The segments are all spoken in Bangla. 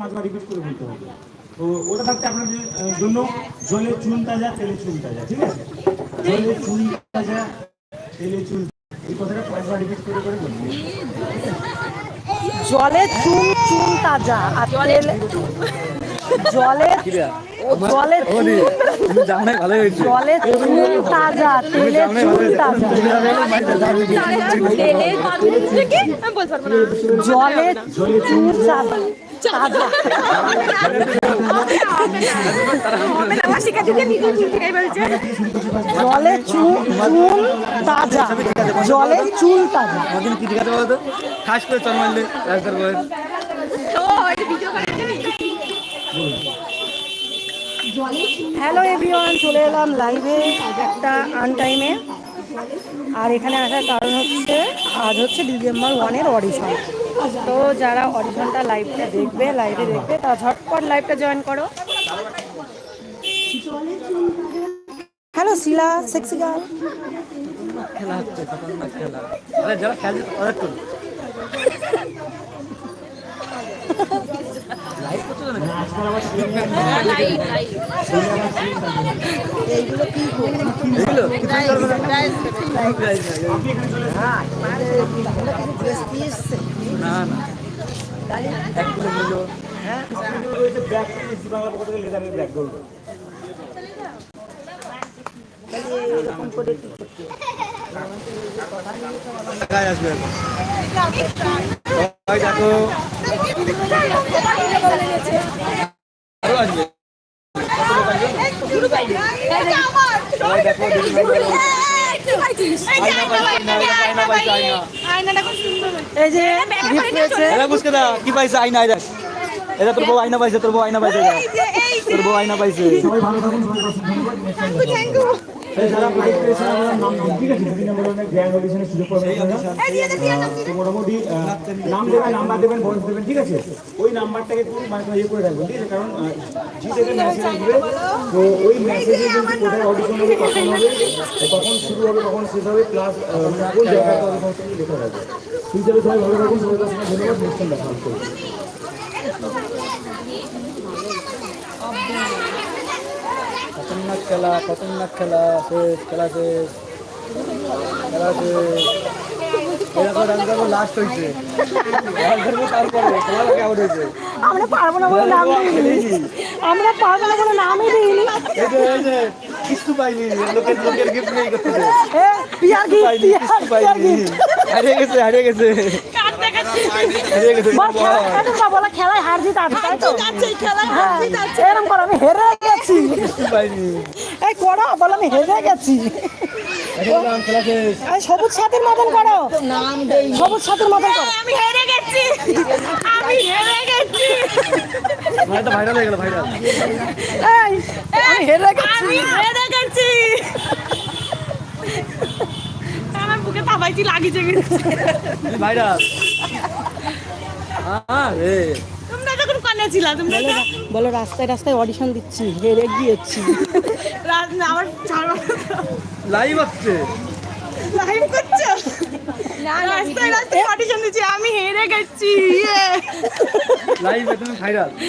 পাঁচবার রিপিট করে বলতে হবে। তো ওটা থাকতে আপনাদের জন্য জলে চুন তাজা তেলে চুন তাজা ঠিক আছে? জলে চুন তাজা তেলে চুন এই কথাটা পাঁচবার রিপিট করে করে বলব জলে চুন চুন তাজা আর তেলে জলে জলে চুন- ভালো হয়েছে। জলে চুন তাজা তেলে চুন তাজা। জলে চুন তাজা। জলে চুন চুন তাজা। জলে চুন তাজা। আমাদের কি দেখাতে বলতো খাস করে চল মারলে। একবার করে হ্যালো এভরিওয়ান চলে এলাম লাইভে একটা আনটাইমে আর এখানে আসার কারণ হচ্ছে আজ হচ্ছে ডিসেম্বর ওয়ানের অডিশন তো যারা অডিশনটা লাইভটা দেখবে লাইভে দেখবে তা ঝটপট লাইভটা জয়েন করো। হ্যালো শিলা সেক্সি গার্ল খেলা হচ্ছে খেলা যারা করুন কি না? না এক কিলো মূল্য ব্যাগ বাংলা পক্ষ থেকে লেদারের ব্যাগ করব গায়ে আসবে দেখো আরও আসবে দেখো এই যে gift পেয়েছে এরা বুঝকে দা কি পাইছে আয়না দেখ এটা তোর বউ আয়না পাইছে। তোর বউ আয়না পাইছে তোর বউ আয়না পাইছে। সবাই ভালো থাকুন সবাই অসংখ্য যারা পেয়েছেন নাম ঠিক আছে বিভিন্ন ধরনের গ্র্যান্ড অডিশনের সুযোগ পাবেন আপনারা। আহ, তো মোটামুটি নাম দেবেন নাম্বার দেবেন ভয়েস দেবেন ঠিক আছে? ওই নাম্বারটাকে একটু মানে ইয়ে করে রাখবেন ঠিক আছে? কারণ আহ, জি থেকে মেসেজ আসবে। তো ওই মেসেজে কিন্তু কোথায় অডিশন হবে কখন হবে কখন শুরু হবে কখন শেষ হবে প্লাস কোন হবে সমস্ত কিছু লেখা রাখবে ঠিক আছে সবাই ভালো থাকুন সবাই ধন্যবাদ নেক্সট টাইম দেখা হবে। খতরনাক খেলা খতরনাক খেলা শেষ খেলা শেষ খেলা শেষ। এরকম লাস্ট হয়েছে তারপরে আউট হয়েছে আমরা পারব না বলে নাম দিইনি। আমরা পারব না বলে নামই দিইনি। এই যে এই যে কিছু পাইনি লোকের লোকের গিফট নেই পিয়ার গেছে হারিয়ে গেছে হারিয়ে গেছে। বলা খেলায় হার জিত আছে তাই তো? হ্যাঁ, এরকম করো আমি হেরে গেছি। এই করো বলো আমি হেরে গেছি। এই সবুজ সাথীর মতন করো। সবুজ সাথীর মতন করো। আমি হেরে গেছি। আমি হেরে গেছি। ভাইরাল হয়ে গেল ভাইরাল এই আমি হেরে গেছি। আমি হেরে গেছি। আমার বুকে তাবাইছি লাগিয়ে গেছে। ভাইরাল হ্যাঁ রে তোমরা যখন কনে ছিলা তোমরা বলো বলো রাস্তায় রাস্তায় অডিশন দিচ্ছি হেরে গিয়েছি। আমার লাইভ করছ? রাস্তায় রাস্তায় অডিশন দিচ্ছি আমি হেরে গেছি ইয়ে। লাইভ তুমি ভাইরাল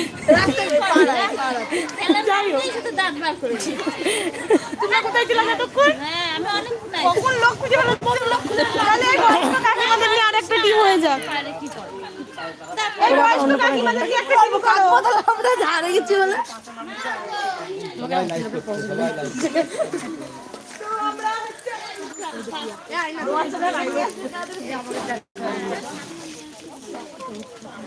তোমরা কোথায় ছিলা এতক্ষণ? কখন লোক খুঁজে পেল? লোক খুঁজে পেল? তাহলে এই বয়স্ক কাকিমাদের নিয়ে আরেকটা টিম হয়ে যাক। আমরা হারে গেছি বলে এই সব নাইটি বৌদি নাইটি নাইটি পরে পরে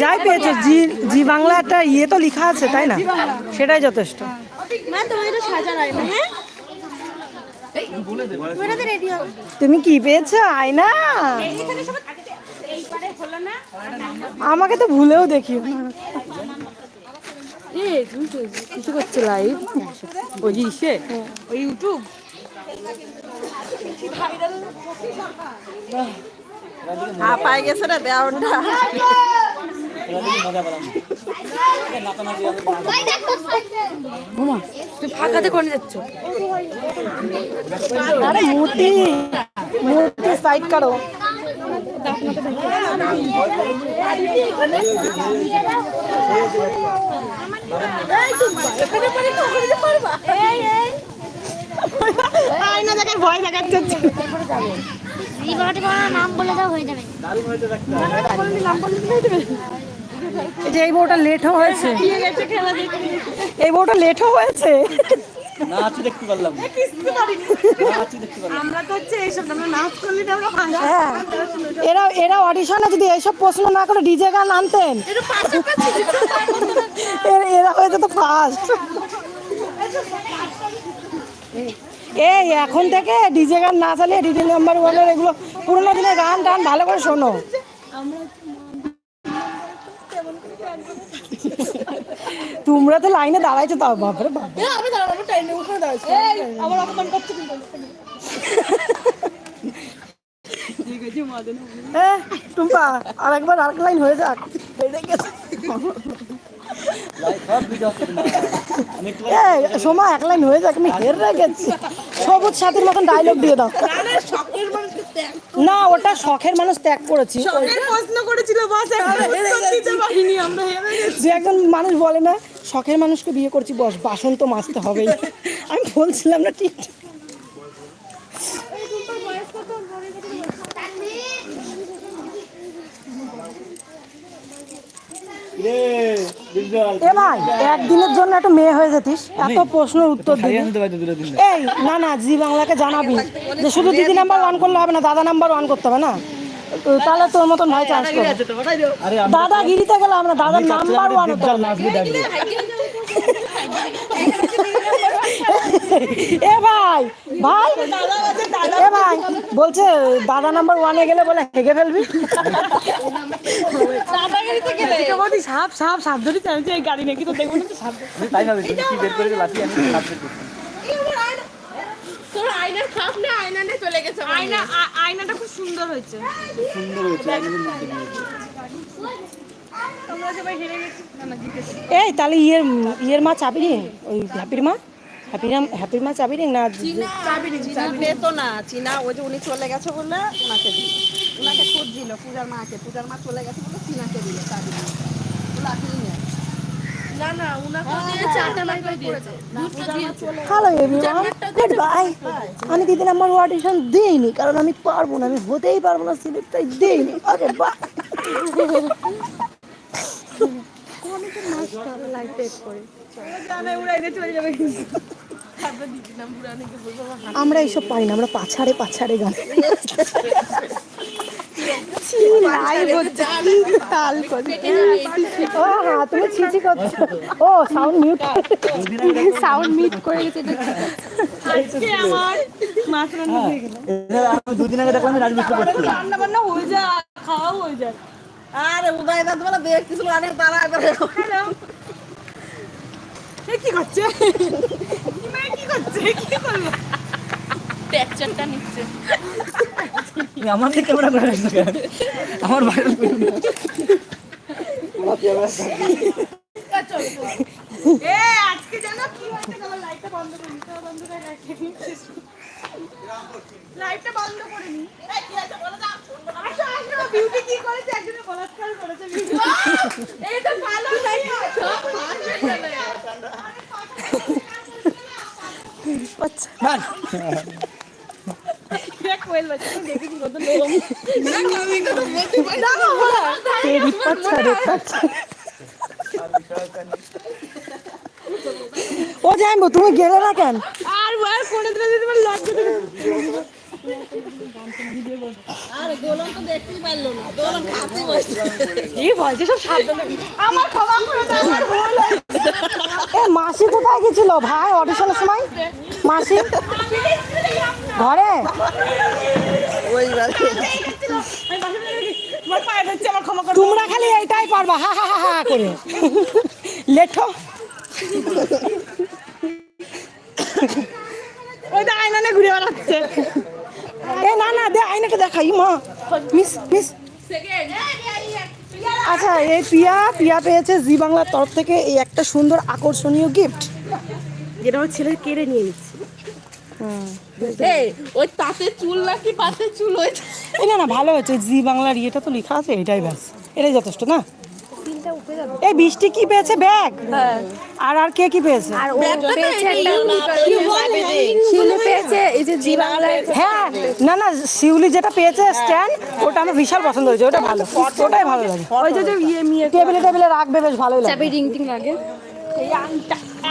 যাই পেয়েছ জি জি বাংলা একটা ইয়ে তো লেখা আছে তাই না? সেটাই যথেষ্ট। তুমি হ্যাঁ? তুমি কি পেয়েছ আয়না? আমাকে তো ভুলেও দেখিও কিছু করছে লাইভ ওই ইসে? ওই ইউটিউব হা পাই গেছে রে দেওয়ারটা তুই ফাঁকাতে করে যাচ্ছ? আরে মূর্তি মূর্তি সাইড করো আয়না দেখার ভয় দেখাচ্ছে। নাম বলে দাও হয়ে যাবে। এই যে এই বউটা লেটও হয়েছে। এই বউটা লেটও হয়েছে। তো তো হ্যাঁ। এরা এরা অডিশনে যদি এইসব প্রশ্ন না করে ডিজে গান আনতেন। এরা- এরা হয়ে যেত ফার্স্ট এই এখন থেকে ডিজে গান না চালিয়ে ডিজে নাম্বার ওয়ানের এগুলো পুরোনো দিনের গান টান ভালো করে শোনো। তোমরা তো লাইনে দাঁড়াইছো তাও বাপরে বাপ। আমি দাঁড়াবো টাইমে ওখানে দাঁড়াচ্ছি আমার অপমান করছে টুম্পা আর একবার আর লাইন হয়ে যাক। হেরে গেছে। লাইট সব ভিডিও হচ্ছে না আমি একটু এ, সোমা এক লাইন হয়ে যাক আমি হেরে গেছি। সবুজ সাথীর মতন ডায়লগ দিয়ে দাও। শখের মানুষকে ত্যাগ না ওটা শখের মানুষ ত্যাগ করেছি। শখের প্রশ্ন করেছিল বাস এখন উত্তর দিতে পারিনি আমরা হেরে গেছি। যে একজন মানুষ বলে না শখের মানুষকে বিয়ে করছি বস বাসন তো মাজতে হবেই। আমি বলছিলাম না ঠিক। রে বিজল এ ভাই একদিনের জন্য একটা মেয়ে হয়ে যেতিস এত প্রশ্নের উত্তর দিবি। এই না না জি বাংলাকে জানাবি যে শুধু দিদি নাম্বার ওয়ান করলে হবে না দাদা নাম্বার ওয়ান করতে হবে না। তো তাহলে তোর মতন ভাই চান্স করবে। আরে দাদাগিরিতে গেলে আমরা দাদার নাম্বার ওয়ান হতে এ ভাই ভাই। এ ভাই বলছে দাদা নাম্বার ওয়ানে গেলে বলে হেগে ফেলবি। সাপ সাপ সাপ ধরে চাইছে এই গাড়ি নাকি তো দেখব না সাপ তাই না কি বের করে লাঠি আমি নাচবে তোর আয়নার খাপ না আয়না নিয়ে চলে গেছে আয়না আ- আয়নাটা খুব সুন্দর হয়েছে। সুন্দর হয়েছে একদম মধ্যে নিয়ে আমরা সবাই হেরে গেছি। না না জিতেছি এই তাহলে ইয়ের ইয়ের মা রে ওই হ্যাপির মা? হ্যাপির হ্যাপির মা চাবি রে না? পেত না চীনা ওই যে উনি চলে গেছে বলে ওনাকে দিল। ওনাকে খুঁজছিল পূজার মাকে। পূজার মা চলে গেছে বলে চীনাকে দিল চাবি দিল করে গুড বাই আমি দিদি আমার অডিশন দিইনি কারণ আমি পারব না আমি হতেই পারব না সিলেক্টটাই দিইনি। ওকে বাই উড়াইতে চলে যাবে। আমরা এইসব পারি না আমরা পাছাড়ে পাছাড়ে গান ও হ্যাঁ তুমি ছিচি করছ। ও সাউন্ড মিউট সাউন্ড মিট করে গেছে আজকে আমার মাছ রান্না হয়ে গেল। আমি দুদিন আগে দেখলাম রাজমিস্ত্রি করছি রান্না বান্না হয়ে যায় খাওয়াও হয়ে যায়। আরে উদয় বলে দেখতেছিল অনেক তারা হ্যালো। এ কি করছে? কি করছে? কি করল? টেকচারটা নিচ্ছে। আমার দিকে ক্যামেরা করে রাখছো কেন? আমার ভাইরাল করে না? এ আজকে জানো কি হয়েছে আমার লাইটটা বন্ধ করে নিতে বন্ধ করে রাখি। লাইটটা বন্ধ করে নি এই কি আছে বলো দাও আসো আসো বিউটি কি করেছে একজনে বলাৎকার করেছে বিউটি এই তো ভালো নাই সব আচ্ছা এক কোয়েল বাচ্চা ও জানব তুমি গেলে না কেন? আর আর কোনে দিলে যদি আমার লজ্জা দোলন তো দেখতেই পারল না। দোলন খাতে বসে। এই বলছে সব সাবধানে। আমার ক্ষমা করে দাও আমার ভুল এ মাসি কোথায় গেছিল? ভাই অডিশনের সময়? মাসি? ঘরে? তোমরা খালি এইটাই পারবা হা হা হা হা করে। লেঠো। ওই তো আয়না নিয়ে ঘুরে বেড়াচ্ছে। এ না না দে আয়নাটা দেখাই মা। Miss miss. আচ্ছা এই পিয়া পিয়া পেয়েছে জি বাংলার তরফ থেকে এই একটা সুন্দর আকর্ষণীয় গিফট যেটা আমার ছেলে কেড়ে নিয়ে নিচ্ছে। ওই তাতে চুল নাকি পাতে চুল হয়েছে না না ভালো হয়েছে। জি বাংলার ইয়েটা তো লেখা আছে এটাই ব্যাস। এটাই যথেষ্ট না? এই বৃষ্টি কি পেয়েছে? ব্যাগ। আর আর কে কি পেয়েছে? আর ও পেয়েছে শিউলি পেয়েছে এই যে জি বাংলার হ্যাঁ না না শিউলি যেটা পেয়েছে স্ট্যান্ড ওটা আমার বিশাল পছন্দ হয়েছে ওটা ভালো। ওটাই ভালো লাগে। ওই যে যে ইয়ে মিয়ে টেবিলে টেবিলে রাখবে বেশ ভালোই লাগে। চাবি রিং টিং লাগে।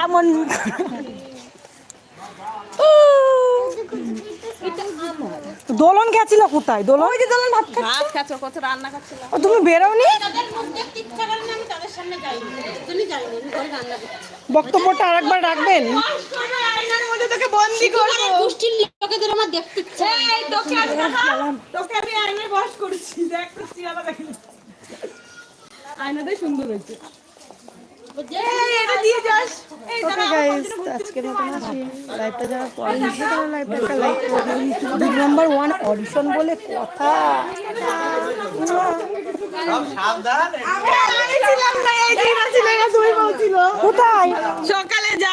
এমন দোলন গেছিল কোথায়? দোলন? ওই যে দোলন ভাত খা- ভাত খাচ্ছ কত রান্না খাচ্ছিল ও, তুমি বেরোনি? বক্তব্যটা আরেকবার রাখবেন? আয়নার মধ্যে তোকে বন্দি করব। গোষ্ঠীর লোকেদের আমার দেখতে ইচ্ছে এই তোকে আমি তোকে আমি আয়নায় বস করছি। দেখ তো দেখে আয়নাটাই সুন্দর হয়েছে। এই, এটা দিয়ে যাস। ওকে গাইস আজকের মতন আসি লাইভটা যারা পড়েন তারা লাইভটা একটা লাইক করবেন দুই নাম্বার ওয়ান অডিশন বলে কথা। কোথায়? সকালে যা